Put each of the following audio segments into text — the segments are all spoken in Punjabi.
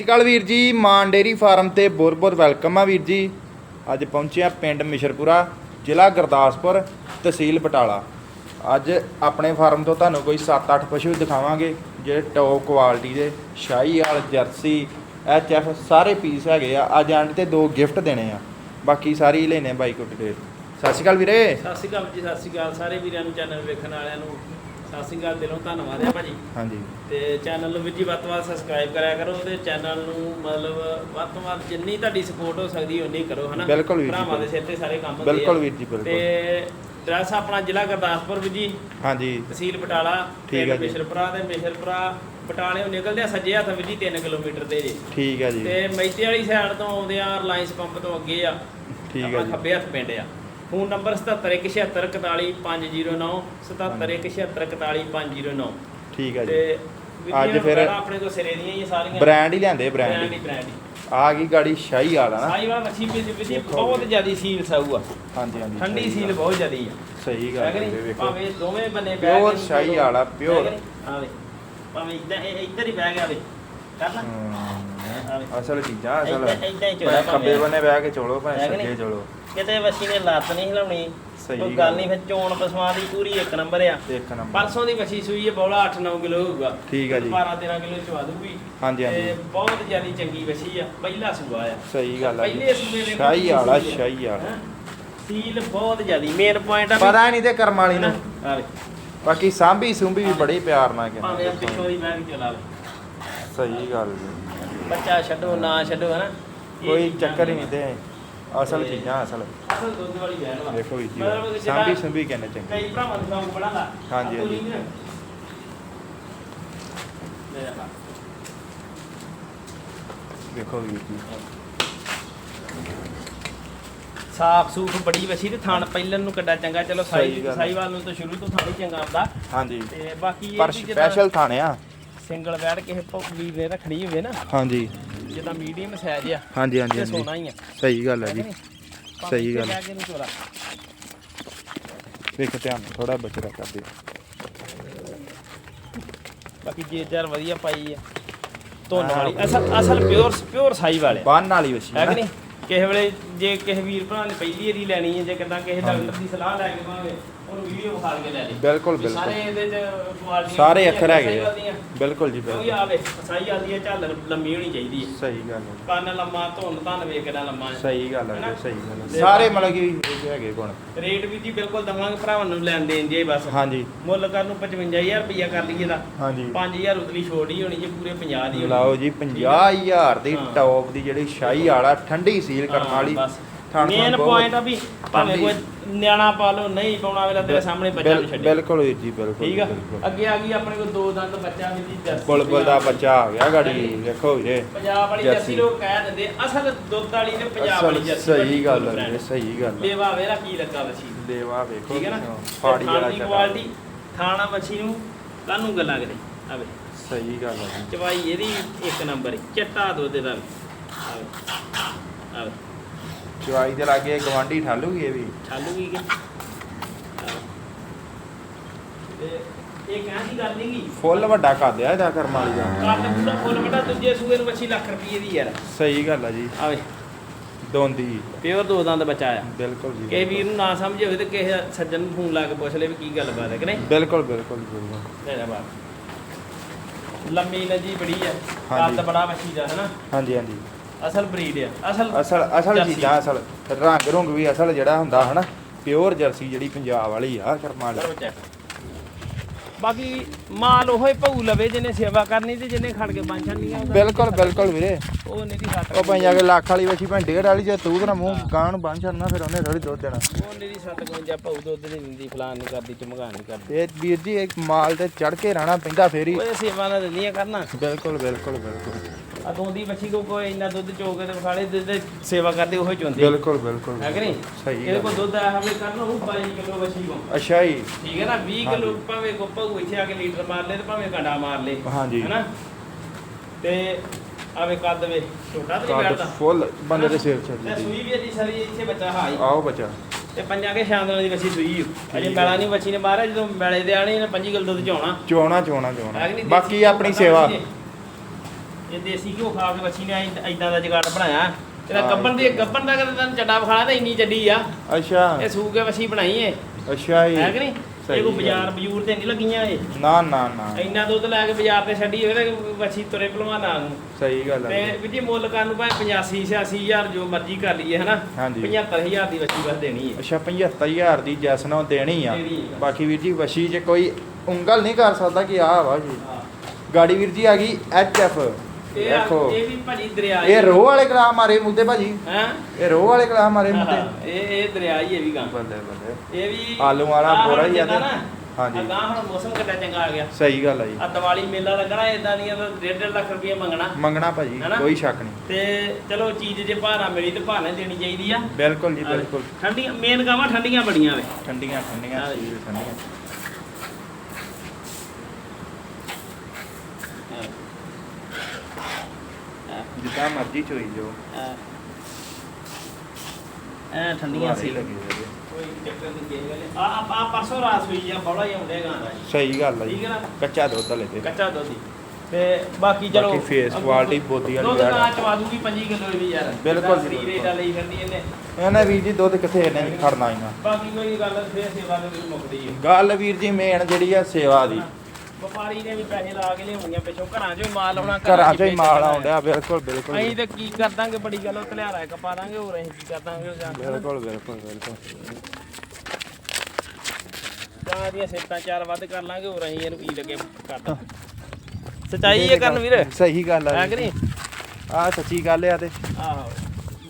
ਸਤਿ ਸ਼੍ਰੀ ਅਕਾਲ ਵੀਰ ਜੀ, ਮਾਨ ਡੇਰੀ ਫਾਰਮ ਤੇ ਬਹੁਤ ਬਹੁਤ ਵੈਲਕਮ ਆ ਵੀਰ ਜੀ। ਅੱਜ ਪਹੁੰਚੇ ਆ ਪਿੰਡ ਮਿਸ਼ਰਪੁਰਾ, ਜ਼ਿਲ੍ਹਾ ਗੁਰਦਾਸਪੁਰ, ਤਹਿਸੀਲ ਬਟਾਲਾ। ਅੱਜ ਆਪਣੇ ਫਾਰਮ ਤੋਂ ਤੁਹਾਨੂੰ ਕੋਈ 7-8 ਪਸ਼ੂ ਦਿਖਾਵਾਂਗੇ, ਜਿਹੜੇ ਟੌਪ ਕੁਆਲਿਟੀ ਦੇ ਸ਼ਾਹੀਵਾਲ ਜਰਸੀ, ਐਚਐਫ ਸਾਰੇ ਪੀਸ ਹੈਗੇ ਆ। ਅੱਜ ਐਂਡ ਤੇ ਦੋ ਗਿਫਟ ਦੇਣੇ ਆ। ਬਾਕੀ ਸਾਰੀ ਲੈਣੇ ਬਾਈ ਕੋ ਡਿਟੇਲ ਸਤਿ ਸ਼੍ਰੀ ਅਕਾਲ ਵੀਰੇ। ਸਤਿ ਸ਼੍ਰੀ ਅਕਾਲ ਜੀ, ਸਤਿ ਸ਼੍ਰੀ ਅਕਾਲ। ਸਾਰੇ ਵੀਰਾਂ ਨੂੰ ਚੈਨਲ ਵੇਖਣ ਵਾਲਿਆਂ ਨੂੰ ਸਤਿ ਸ਼੍ਰੀ ਅਕਾਲ ਦਿਲੋਂ ਧੰਨਵਾਦ ਹੈ ਭਾਜੀ। ਹਾਂਜੀ। ਤੇ ਚੈਨਲ ਨੂੰ ਵੀ ਜੀ ਵੱਧ ਤੋਂ ਵੱਧ ਸਬਸਕ੍ਰਾਈਬ ਕਰਿਆ ਕਰੋ ਤੇ ਚੈਨਲ ਨੂੰ ਮਤਲਬ ਵੱਧ ਤੋਂ ਵੱਧ ਜਿੰਨੀ ਤੁਹਾਡੀ ਸਪੋਰਟ ਹੋ ਸਕਦੀ ਓਨੀ ਕਰੋ ਹਨਾ? ਬਿਲਕੁਲ ਵੀਰ ਜੀ, ਭਰਾਵਾਂ ਦੇ ਸਿਰ ਤੇ ਸਾਰੇ ਕੰਮ ਹੁੰਦੇ ਬਿਲਕੁਲ। ਵੀਰ ਜੀ, ਬਿਲਕੁਲ। ਤੇ ਡਰੈਸ ਆਪਣਾ ਜ਼ਿਲ੍ਹਾ ਗੁਰਦਾਸਪੁਰ ਵੀ ਜੀ। ਹਾਂਜੀ। ਤਹਿਸੀਲ ਬਟਾਲਾ ਠੀਕ ਪਿੰਡ ਹੈ ਜੀ। ਮਿਸ਼ਰਪੁਰਾ ਤੇ ਮਿਸ਼ਰਪੁਰਾ ਬਟਾਲਿਓਂ ਨਿਕਲਦੇ ਆ ਸੱਜੇ ਹੱਥ ਵੀ ਜੀ 3 ਕਿਲੋਮੀਟਰ ਤੇ ਜੀ। ਠੀਕ ਹੈ ਜੀ। ਤੇ ਮੈਤੇ ਵਾਲੀ ਸਾਈਡ ਤੋਂ ਆਉਂਦੇ ਆ ਰਿਲਾਇੰਸ ਪੰਪ ਤੋਂ ਅੱਗੇ ਆ। ਠੀਕ ਹੈ ਆਪਣਾ ਜੀ। ਖੱਬੇ ਹੱਥ ਪਿੰਡ ਆ। ਫੋਨ ਨੰਬਰ 7717414509 7717414509 ਠੀਕ ਹੈ ਜੀ। ਤੇ ਅੱਜ ਫਿਰ ਆਪਣੇ ਕੋਲ ਸਿਰੇ ਦੀਆਂ ਹੀ ਸਾਰੀਆਂ। ਬ੍ਰਾਂਡ ਹੀ ਲਿਆਂਦੇ ਬ੍ਰਾਂਡ ਹੀ। ਹੀ ਬ੍ਰਾਂਡ ਹੀ। ਆ ਗਈ ਗਾੜੀ ਸ਼ਾਹੀਵਾਲ ਆ ਨਾ। ਸਾਈਵਾਲ ਮੱਛੀ ਵੀ ਵੀ ਬਹੁਤ। ਜ਼ਿਆਦੀ ਸੀਲ ਸਾਊ ਆ। ਹਾਂਜੀ ਹਾਂਜੀ ਠੰਡੀ ਸਹੀ ਸੀਲ। ਬਹੁਤ ਜ਼ਿਆਦੀ ਆ। ਸਹੀ ਗੱਲ ਹੈ ਵੇਖੋ ਭਾਵੇਂ ਦੋਵੇਂ ਬੰਨੇ Pure ਸ਼ਾਹੀ ਵਾਲਾ, pure। ਆਵੇ ਭਾਵੇਂ ਇੱਦਾਂ ਇਹ ਇੱਧਰ ਹੀ ਬਹਿ ਗਿਆ ਵੇ। ਕਰ ਲਾ। ਹਮ, ਅਸਲ ਚੀਜ਼ਾਂ ਅਸਲ ਏਦਾਂ- ਏਦਾਂ ਹੀ ਚੋਲਾ ਭਾਵੇਂ। ਖੱਬੇ ਭਾਵੇਂ। ਬੰਨੇ ਬਹਿ ਕੇ ਚੋਲੋ ਭਾਵੇਂ ਹੈ ਕਿ ਸੱਜੇ? ਚੋਲੋ। ਕਿਤੇ ਵਸੀ ਨੇ ਲੱਤ ਨਹੀਂ ਹਿਲਾਉਣੀ ਸਹੀ ਕੋਈ ਗੱਲ। ਗੱਲ ਨਹੀਂ ਫਿਰ ਚੋਣ ਪਸਮਾ ਦੀ ਪੂਰੀ ਇੱਕ ਨੰਬਰ ਆ। ਇੱਕ ਨੰਬਰ। ਪਰਸੋਂ ਦੀ ਵਸੀ ਸੂਈ ਹੈ ਬੌਲਾ 8-9 ਕਿਲੋ ਹੋਊਗਾ। ਠੀਕ ਹੈ ਜੀ। 12-13 ਕਿਲੋ ਚਵਾ ਦੂਗੀ ਹਾਂਜੀ, ਹਾਂਜੀ। ਤੇ ਬਹੁਤ ਜ਼ਿਆਦੀ ਚੰਗੀ ਵਸੀ ਆ ਪਹਿਲਾ ਸੂਆ ਆ। ਸਹੀ ਗੱਲ ਆ ਪਹਿਲੇ ਸੂਏ ਦੇ ਸ਼ਾਹੀ ਵਾਲਾ ਸ਼ਾਹੀ ਵਾਲਾ। ਹੈਂ? ਸੀਲ ਬਹੁਤ ਜ਼ਿਆਦੀ ਮੇਨ ਪੁਆਇੰਟ ਆ ਵੀ- ਪਤਾ ਨਹੀਂ ਤੇ ਕਰਮ ਵਾਲੀ ਨੂੰ। ਆ ਵੇ, ਬਾਕੀ ਸਾਂਭੀ ਸੁੰਭੀ ਵੀ ਬੜੀ ਪਿਆਰ ਨਾਲ ਭਾਵੇਂ ਆ ਕਹਿੰਦੇ ਪਿੱਛੋਂ ਦੀ ਬੈਗ ਚਲਾ ਵੇ। ਸਹੀ ਗੱਲ ਜੀ। ਬੱਚਾ ਛੱਡੋ ਨਾ ਛੱਡੋ ਹਨਾ? ਇਹ ਕੋਈ ਚੀਜ਼ਾਂ ਚੱਕਰ ਹੀ ਨਹੀਂ ਤੇ ਅਸਲ ਤੇ- ਚੀਜ਼ਾਂ ਅਸਲ। ਅਸਲ ਦੁੱਧ ਵਾਲੀ ਬੈਗ ਵਾ। ਦੇਖੋ ਵੀ ਜੀ। ਮਤਲਬ ਕਿ ਸਾਂਭੀ ਜਿਹੜਾ ਸੁੰਭੀ ਕਹਿੰਦੇ ਚੰਗੀ। ਕਈ ਭਰਾਵਾਂ ਨੂੰ ਸ਼ੌਂਕ ਬੜਾ ਲਾ ਹਾਂਜੀ, ਹਾਂਜੀ। ਵੇਖੋ ਵੀਰ ਜੀ। ਸਾਫ਼ ਸੂਫ ਬੜੀ ਵਸੀ ਤੇ ਥਾਣ ਪਹਿਲਨ ਨੂੰ ਕਿੱਡਾ ਚੰਗਾ। ਚਲੋ ਸਹੀ ਸਾਈ ਗੱਲ ਹੈ। ਸਾਈਵਾਲ ਨੂੰ ਤਾਂ ਸ਼ੁਰੂ ਤੋਂ ਥਾਣ ਚੰਗਾ ਆਉਂਦਾ ਹਾਂਜੀ। ਤੇ ਬਾਕੀ ਇਹ ਪਰ ਵੀ ਜਿੱਦਾਂ ਸਪੈਸ਼ਲ ਥਾਣਿਆ ਸਿੰਗਲ ਬੈਡ ਕਿਸੇ ਵੀਰ ਨੇ ਰੱਖਣੀ ਹੋਵੇ ਨਾ। ਹਾਂਜੀ। ਜਿੱਦਾਂ ਮੀਡੀਅਮ ਸਾਈਜ਼ ਆ। ਹਾਂਜੀ ਹਾਂਜੀ ਤੇ ਹਾਂਜੀ। ਸੋਨਾ ਹੀ ਆ। ਸਹੀ ਗੱਲ ਹੈ ਜੀ। ਸਹੀ ਗੱਲ ਹੈ। ਵੇਖ ਧਿਆਨ ਥੋੜਾ ਬਚਰਾ ਕਰ ਦਿਓ ਬਾਕੀ ਜੇਜਰ ਵਧੀਆ ਪਾਈ ਆ। ਧੋਣ ਵਾਲੀ। ਅਸਲ ਅਸਲ ਪਿਓਰ ਪਿਓਰ ਸਾਈ ਵਾਲੇ। ਬੰਨ ਵਾਲੀ ਵਸੀ ਹੈ ਕਿ ਨਹੀਂ? ਕਿਸੇ ਵੇਲੇ ਜੇ ਕਿਸੇ ਵੀਰ ਭਰਾ ਨੇ ਪਹਿਲੀ ਵਾਰੀ ਲੈਣੀ ਹੈ ਜੇ ਕਿਦਾਂ ਕਿਸੇ। ਡਾਕਟਰ ਦੀ ਸਲਾਹ ਲੈ ਕੇ ਭਾਵੇਂ ਉਹਨੂੰ ਵੀਡੀਓ ਵਿਖਾ ਕੇ ਲੈ ਲਈ। ਬਿਲਕੁਲ ਵੀ ਬਿਲਕੁਲ। ਸਾਰੇ ਇਹਦੇ ਚ ਕੁਆਲਿਟੀ ਸਾਰੇ ਅੱਖਰ ਹੈਗੇ ਆ। ਬਿਲਕੁਲ ਜੀ ਕਿਉਂਕਿ ਬਿਲਕੁਲ। ਆਵੇ ਸਾਈ ਆਦੀ ਹੈ ਝਾਲਰ ਲੰਮੀ ਹੋਣੀ ਚਾਹੀਦੀ ਹੈ ਸਹੀ ਗੱਲ ਹੈ ਕੰਨ ਲੰਮਾ ਧੁੰਨ ਧੰਨ ਵੇਖ ਕਿੰਨਾ ਲੰਮਾ ਹੈ ਸਹੀ ਗੱਲ ਹੈ? ਸਹੀ ਗੱਲ ਹੈ ਸਾਰੇ ਮਤਲਬ ਕਿ ਹੈਗੇ ਗੁਣ। ਰੇਟ ਵੀ ਜੀ ਬਿਲਕੁਲ ਦਵਾਂਗੇ ਭਰਾਵਾਂ ਨੂੰ ਲੈਣ ਦੇਣ ਜੇ ਬਸ। ਹਾਂਜੀ। ਮੁੱਲ ਕਰਨ ਨੂੰ 55000 ਰੁਪਈਆ ਕਰ ਲਈਏ ਦਾ। ਹਾਂਜੀ। 5000 ਉਤਲੀ ਛੋੜ ਹੀ ਹੋਣੀ ਜੇ ਪੂਰੇ 50 ਦੀ ਹੋਣੀ। ਲਾਓ ਜੀ 50000 ਦੀ ਹਾਂ। ਟੌਪ ਦੀ ਜਿਹੜੀ ਸ਼ਾਹੀ ਵਾਲਾ ਠੰਡੀ ਸੀਲ ਕਰਨ ਵਾਲੀ। ਥਣ ਮੇਨ ਪੁਆਇੰਟ ਆ ਵੀ ਭਾਵੇਂ। ਕੋਈ ਨਿਆਣਾ ਪਾ ਲਓ ਨਹੀਂ ਪਾਉਣਾ ਵੇਲਾ ਤੇਰੇ ਸਾਹਮਣੇ ਬੱਚਾ ਨਹੀਂ ਛੱਡਿਆ ਬਿਲਕੁਲ ਵੀਰ ਜੀ ਬਿਲਕੁਲ ਠੀਕ ਆ। ਅੱਗੇ ਆ ਗਈ ਆਪਣੇ ਕੋਲ ਦੋ ਦੰਦ ਬੱਚਾ ਵੀ ਜਰਸੀ ਬੁਲਬੁਲ ਦਾ ਬੱਚਾ ਆ ਗਿਆ ਗਾੜੀ ਵੇਖੋ ਵੀਰੇ। ਪੰਜਾਬ ਵਾਲੀ। ਜਰਸੀ ਲੋਕ ਕਹਿ ਦਿੰਦੇ ਅਸਲ ਦੁੱਧ ਵਾਲੀ ਤੇ ਪੰਜਾਬ ਵਾਲੀ ਜਰਸੀ ਸਹੀ ਗੱਲ ਹੈ ਸਹੀ ਗੱਲ ਹੈ ਦੇਵਾ ਵੇਰਾ ਕੀ ਲੱਗਾ ਵਸੀ ਦੇਵਾ ਵੇਖੋ ਠੀਕ ਹੈ ਨਾ? ਫਾੜੀ ਵਾਲਾ ਦੀ। ਕੁਆਲਿਟੀ ਖਾਣਾ ਮੱਛੀ ਨੂੰ ਕਾਹਨੂੰ ਗੱਲਾਂ ਕਰੇ। ਆਵੇ ਸਹੀ ਗੱਲ ਹੈ ਚਵਾਈ ਇਹਦੀ ਇੱਕ ਨੰਬਰ ਚਿੱਟਾ ਦੁੱਧ ਦਾ ਵੀ। ਆਵੇ ਆਵੇ ਚਵਾਈ ਦੇ ਲਾਗੇ ਗਵਾਂਢੀ ਠਾਲੂਗੀ ਇਹ ਵੀ। ਚਾਲੂ ਕੀ? ਇਹ ਕਹਿਣ ਦੀ ਗੱਲ ਨਹੀਂ ਗੀ ਫੁੱਲ ਵੱਡਾ ਕਰ ਆ ਇਹਦਾ ਕਰਮ ਵਾਲੀ ਦਾ। ਕੱਦ ਪੂਰਾ ਫੁੱਲ ਵੱਡਾ ਦੂਜੇ ਸੂਏ ਨੂੰ 25 ਲੱਖ ਰੁਪਏ ਦੀ ਯਾਰ। ਸਹੀ ਗੱਲ ਹੈ ਜੀ। ਆਵੇ ਦੋਂਦੀ ਪਿਓਰ ਦੋ ਦੰਦ ਬੱਚਾ ਆ ਬਿਲਕੁਲ ਜੀ ਕਿਸੇ ਵੀਰ ਨੂੰ ਨਾ ਸਮਝ ਹੋਵੇ ਤੇ ਕਿਸੇ ਸੱਜਣ ਨੂੰ ਫੋਨ ਲਾ ਕੇ ਪੁੱਛ ਲੈ ਵੀ ਕੀ ਗੱਲ ਬਾਤ ਹੈ ਕਿ ਨਹੀਂ। ਬਿਲਕੁਲ ਬਿਲਕੁਲ ਬਿਲਕੁਲ। ਬਾਤ ਲੰਮੀ ਨਜੀ ਬੜੀ ਆ। ਕੱਦ ਬੜਾ ਮੱਛੀ ਦਾ ਹਨਾ? ਹਾਂਜੀ ਹਾਂਜੀ। ਅਸਲ ਬਰੀਡ ਆ ਅਸਲ ਅਸਲ ਅਸਲ ਜਰਸੀ। ਚੀਜ਼ਾਂ ਅਸਲ ਰੰਗ ਰੁੰਗ ਵੀ ਅਸਲ ਜਿਹੜਾ ਹੁੰਦਾ ਹਨਾ ਪਿਓਰ ਜਰਸੀ ਜਿਹੜੀ ਪੰਜਾਬ ਵਾਲੀ ਆ ਕਰਮ ਕਰੋ ਚੈੱਕ ਬਾਕੀ ਮਾਲ ਉਹੇ ਭਊ ਲਵੇ ਜਿਹਨੇ ਸੇਵਾ ਕਰਨੀ ਤੇ ਜਿਹਨੇ ਖੜ ਕੇ ਬੰਨ ਛੱਡਣੀ ਆ ਉਹਦਾ ਬਿਲਕੁਲ ਬਿਲਕੁਲ ਵੀਰੇ। ਉਹ ਨਹੀਂ ਦੀ ਸੱਟ ਉਹ ਭਾਈ ਆ ਕੇ ਲੱਖ ਵਾਲੀ ਵਛੀ ਭੈਣ ਡੇਢ ਵਾਲੀ ਜੇ ਤੂੰ ਤੇਰਾ ਮੂੰਹ ਗਾਂ ਨੂੰ ਬੰਨ ਛੱਡਣਾ ਫਿਰ ਉਹਨੇ ਥੋੜੀ ਦੁੱਧ ਦੇਣਾ। ਉਹ ਨਹੀਂ ਦੀ 57 ਭਊ ਦੁੱਧ ਨਹੀਂ ਦਿੰਦੀ ਫਲਾਨ ਨਹੀਂ ਕਰਦੀ ਚਮਗਾਣ ਨਹੀਂ ਕਰਦੀ। ਇਹ ਵੀਰ ਜੀ ਇੱਕ ਮਾਲ ਤੇ ਚੜ ਕੇ ਰਹਿਣਾ ਪੈਂਦਾ ਫੇਰ ਹੀ। ਉਹ ਸੇਵਾ ਨਾ ਦਿੰਦੀਆਂ ਕਰਨਾ। ਬਿਲਕੁਲ ਬਿਲਕੁਲ ਬਿਲਕੁਲ। ਆ ਦੋਂਦੀ ਬੱਚੀ ਕੋ ਕੋਈ ਇੰਨਾ ਦੁੱਧ ਚੋ ਕੇ ਤੇ ਵਿਖਾਲੇ ਦੇ ਸੇਵਾ ਕਰਦੇ ਉਹ ਚੋਂਦੇ। ਬਿਲਕੁਲ ਬਿਲਕੁਲ ਹੈ ਕਿ ਨਹੀਂ? ਸਹੀ ਇਹਦੇ ਕੋਲ ਦੁੱਧ ਆ ਹਮੇ ਕਰਨਾ ਉਹ 22 ਕਿਲੋ ਬੱਚੀ ਕੋ। ਅੱਛਾ ਜੀ। ਠੀਕ ਹੈ ਨਾ 20 ਕਿਲੋ ਭਾਵੇਂ ਕੋ ਇੱਥੇ ਆ ਕੇ ਲੀਟਰ ਮਾਰ ਲੇ ਤੇ ਭਾਵੇਂ ਗੰਡਾ ਮਾਰ ਲੇ ਹਾਂਜੀ। ਹੈਨਾ ਤੇ ਆਵੇ ਕੱਦ ਵੇ ਛੋਟਾ ਤੇ ਬੈਠਦਾ ਫੁੱਲ ਬੰਦੇ ਦੇ ਸਿਰ ਤੇ ਛੱਡ ਸੂਈ ਵੀ ਇਹਦੀ ਸਾਰੀ ਇੱਥੇ ਬੱਚਾ ਹਾਈ ਆਓ ਬੱਚਾ। ਤੇ ਪੰਜਾਂ ਕੇ ਸ਼ਾਂਦਲਾਂ ਦੀ ਬੱਚੀ ਸੂਈ। ਅਜੇ ਮੈਲਾ ਨਹੀਂ ਬੱਚੀ ਨੇ ਮਾਰਿਆ ਜਦੋਂ ਮੈਲੇ ਦੇ ਆਣੇ ਇਹਨੇ 5 ਕਿਲੋ ਦੁੱਧ ਚੋਣਾ। ਚੋਣਾ ਕਿ ਚੋਣਾ। ਨਹੀਂ? ਬਾਕੀ ਆਪਣੀ ਸੇਵਾ। ਨੇ। ਇਹ ਦੇਸੀ ਘਿਓ ਖਾ ਕੇ ਬੱਚੀ ਨੇ ਐਦਾਂ ਦਾ ਜਗਾੜ ਬਣਾਇਆ। ਇਹਦਾ ਹਾਂ, ਗੱਬਣ ਦੀ ਗੱਬਣ ਦਾ ਕਦੇ ਤੈਨੂੰ ਚੱਡਾ ਵਿਖਾਣਾ ਤਾਂ ਇੰਨੀ ਚੱਡੀ ਆ। ਅੱਛਾ। ਇਹ ਸੂ ਕੇ ਵਸੀ ਬਣਾਈ ਏ। ਅੱਛਾ ਜੀ। ਹੈ ਕਿ ਨਹੀਂ? ਇਹ ਕੋ। ਬਾਜ਼ਾਰ ਬਜੂਰ ਤੇ ਨਹੀਂ ਲੱਗੀਆਂ ਇਹ। ਨਾ ਨਾ ਨਾ। ਇੰਨਾ ਦੁੱਧ ਲੈ ਕੇ ਬਾਜ਼ਾਰ ਤੇ ਛੱਡੀ ਹੋਵੇ ਤੇ ਵਸੀ ਤੁਰੇ ਭਲਵਾਨਾਂ ਨੂੰ। ਸਹੀ ਗੱਲ ਤੇ ਹੈ ਵੀ ਜੀ ਮੁੱਲ ਕਰਨ ਨੂੰ ਭਾਵੇਂ 85 86000 ਜੋ ਮਰਜ਼ੀ ਕਰ ਲਈਏ ਹਨਾ? ਹਾਂਜੀ। 75000 ਦੀ ਵਸੀ ਬਸ ਦੇਣੀ ਹੈ ਅੱਛਾ 75000 ਦੀ ਜੈਸਨੋਂ ਦੇਣੀ ਆ। ਦੇਣੀ ਆ। ਬਾਕੀ ਵੀਰ ਜੀ ਵਸ਼ੀ 'ਚ ਕੋਈ ਉਂਗਲ ਨਹੀਂ ਕਰ ਸਕਦਾ ਕਿ ਆਹ ਵਾ ਜੀ। ਗਾੜੀ ਵੀਰ ਜੀ ਆ ਗਈ ਐਫ। ਇਹ ਆ- ਦੇਖੋ ਇਹ ਵੀ ਭਾਜੀ ਦਰਿਆ ਇਹ ਰੋਹ ਵਾਲੇ ਕਲਾ ਮਾਰੇ ਮੁੱਦੇ ਭਾਜੀ। ਹੈ? ਇਹ ਰੋਹ ਵਾਲੇ ਕਲਾ ਮਾਰੇ ਮੁੱਦੇ ਇਹ ਇਹ ਦਰਿਆ ਹੀ ਇਹ ਵੀ ਗਾਂ। ਬੱਲੇ ਬੱਲੇ ਇਹ ਵੀ ਆਲੂ ਵਾਲਾ ਬੋਰਾ ਹੀ ਆ ਤੇ- ਹਾਂਜੀ। ਗਾਂ ਹੁਣ ਮੌਸਮ ਕਿੱਡਾ ਚੰਗਾ ਆ ਗਿਆ। ਸਹੀ ਗੱਲ ਆ ਜੀ। ਆ ਦੀਵਾਲੀ ਮੇਲਾ ਲੱਗਣਾ ਇਦਾਂ ਦੀਆਂ ਤਾਂ ਡੇਢ ਡੇਢ ਲੱਖ ਰੁਪਏ ਮੰਗਣਾ। ਮੰਗਣਾ ਭਾਜੀ ਹੈਨਾ? ਕੋਈ ਸ਼ੱਕ ਨਹੀਂ। ਤੇ ਚਲੋ ਚੀਜ਼ ਜੇ ਭਾਰਾ ਮਿਲੀ ਤੇ ਭਾਰਾ ਦੇਣੀ ਚਾਹੀਦੀ ਆ। ਬਿਲਕੁਲ ਜੀ ਬਿਲਕੁਲ। ਠੰਡੀਆਂ ਮੇਨ ਗਾਵਾਂ ਠੰਡੀਆਂ ਬੜੀਆਂ ਵੇ। ਠੰਡੀਆਂ ਠੰਡੀਆਂ ਠੰਡੀਆਂ। ਜਿੱਦਾਂ ਮਰਜ਼ੀ ਚੋਈ ਜੋ ਐ ਠੰਡੀਆਂ ਸੀ ਲੱਗੀ ਹੈ। ਕੋਈ ਚੱਕਰ ਨਹੀਂ ਵੇਲੇ ਆ ਆ ਆ ਪਰਸੋਂ ਰਾਤ ਹੋਈ ਆ ਬੜਾ ਹੀ ਆਉਂਦੇ ਗਾਂ ਦਾ ਜੀ। ਸਹੀ ਗੱਲ ਆ ਠੀਕ ਜੀ ਨਾ? ਕੱਚਾ ਦੁੱਧ ਲੈ ਤੇ। ਕੱਚਾ ਦੁੱਧ ਹੀ। ਤੇ ਬਾਕੀ ਚਲੋ ਬਾਕੀ face quality ਬੋਦੀ ਵਾਲੀ ਦੁੱਧ ਯਾਰ। ਗਾਂ ਚਵਾ ਦੂਗੀ 25 ਕਿਲੋ ਵੀ ਯਾਰ। ਬਿਲਕੁਲ ਜੀ, ਸਰੀਰ ਬਿਲਕੁਲ। ਏਡਾ ਲਈ ਫਿਰਦੀ ਇਹਨੇ। ਇਹਨੇ ਵੀਰ ਜੀ ਦੁੱਧ ਕਿੱਥੇ ਇਹਨੇ ਖੜਨਾ ਇਹਨਾਂ ਬਾਕੀ ਕੋਈ ਗੱਲ ਫੇਰ ਸੇਵਾ ਦੇ ਵਿੱਚ ਮੁੱਕਦੀ ਹੈ ਗੱਲ ਵੀਰ ਜੀ ਮੇਨ ਜਿਹੜੀ ਆ ਸੇਵਾ ਦੀ। ਵਪਾਰੀ ਨੇ ਵੀ ਪੈਸੇ ਲਾ ਕੇ ਲਿਆਉਣੀਆਂ ਪਿੱਛੋਂ ਘਰਾਂ 'ਚੋਂ ਹੀ ਮਾਲ ਆਉਣਾ ਘਰਾਂ 'ਚ ਹੀ ਵੇਚਣਾ ਮਾਲ। ਆਉਂਦਿਆ ਬਿਲਕੁਲ ਬਿਲਕੁਲ। ਅਸੀਂ ਤੇ ਕੀ ਕਰ ਦਾਂਗੇ ਬੜੀ ਗੱਲ ਉਹ ਧਲਿਆਰਾ ਇੱਕ ਪਾ ਦਾਂਗੇ ਹੋਰ ਅਸੀਂ ਕੀ ਕਰ ਦਾਂਗੇ ਉਹ ਜਾਂ ਬਿਲਕੁਲ ਬਿਲਕੁਲ ਬਿਲਕੁਲ। ਜਾਂ ਦੀਆਂ ਸਿਫਤਾਂ ਚਾਰ ਵੱਧ ਕਰ ਲਾਂਗੇ ਹੋਰ ਅਸੀਂ ਇਹਨੂੰ ਕੀ ਲੱਗੇ ਕਰਦਾ ਸਚਾਈ ਇਹ ਕਰਨ ਵੀਰ? ਸਹੀ ਗੱਲ ਆ ਹੈ ਕਿ ਨਹੀਂ? ਆ ਸੱਚੀ ਗੱਲ ਆ ਤੇ। ਆਹੋ।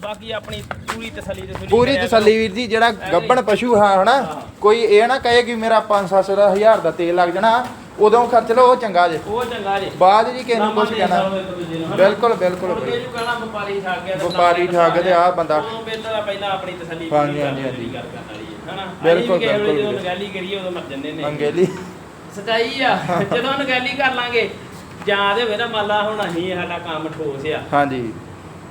ਬਾਕੀ ਆਪਣੀ ਪੂਰੀ ਤਸੱਲੀ ਤੇ ਪੂਰੀ ਤਸੱਲੀ ਵੀਰ ਜੀ ਜਿਹੜਾ ਗੱਬਣ ਪਸ਼ੂ ਹੈ ਹਨਾ। ਕੋਈ ਇਹ ਨਾ ਕਹੇ ਕਿ ਮੇਰਾ 5-700 ਦਾ ਹਜ਼ਾਰ ਦਾ ਤੇਲ ਲੱਗ ਜਾਣਾ ਉਦੋਂ ਖਰਚ ਲਓ ਉਹ ਚੰਗਾ ਜੇ। ਉਹ ਚੰਗਾ ਜੇ। ਬਾਅਦ ਜੀ ਕਿਸੇ ਨੂੰ ਕੁਝ ਕਹਿਣਾ। ਬਿਲਕੁਲ ਬਿਲਕੁਲ ਮੁੜ ਕੇ ਬਿਲਕੁਲ। ਜੂ ਕਹਿਣਾ ਵਪਾਰੀ ਠੱਗ ਗਿਆ ਤੇ ਵਪਾਰੀ ਨਾ ਠੱਗ ਤੇ ਆਹ ਬੰਦਾ- ਉਹ ਬਿਹਤਰ ਆ ਪਹਿਲਾਂ ਆਪਣੀ ਤਸੱਲੀ ਹਾਂਜੀ, ਪੂਰੀ ਹਾਂਜੀ, ਹਾਂਜੀ। ਗੱਲ ਕਰਨ ਵਾਲੀ ਹੈ ਹਨਾ? ਬਿਲਕੁਲ, ਵੇਲੇ ਬਿਲਕੁਲ ਜਦੋਂ। ਨਗਾਲੀ ਕਰੀਏ ਉਦੋਂ ਮਰ ਜੰਨੇ ਨੇ। ਅੰਗੇਲੀ ਸਚਾਈ ਆ। ਜਦੋਂ ਨਗਾਲੀ ਕਰ ਲਾਂਗੇ ਜਾਂ ਦੇ ਹੋਵੇ ਨਾ ਮੰਨ ਲਾ ਹੁਣ ਅਸੀਂ ਸਾਡਾ ਕੰਮ ਠੋਸ ਆ। ਹਾਂਜੀ।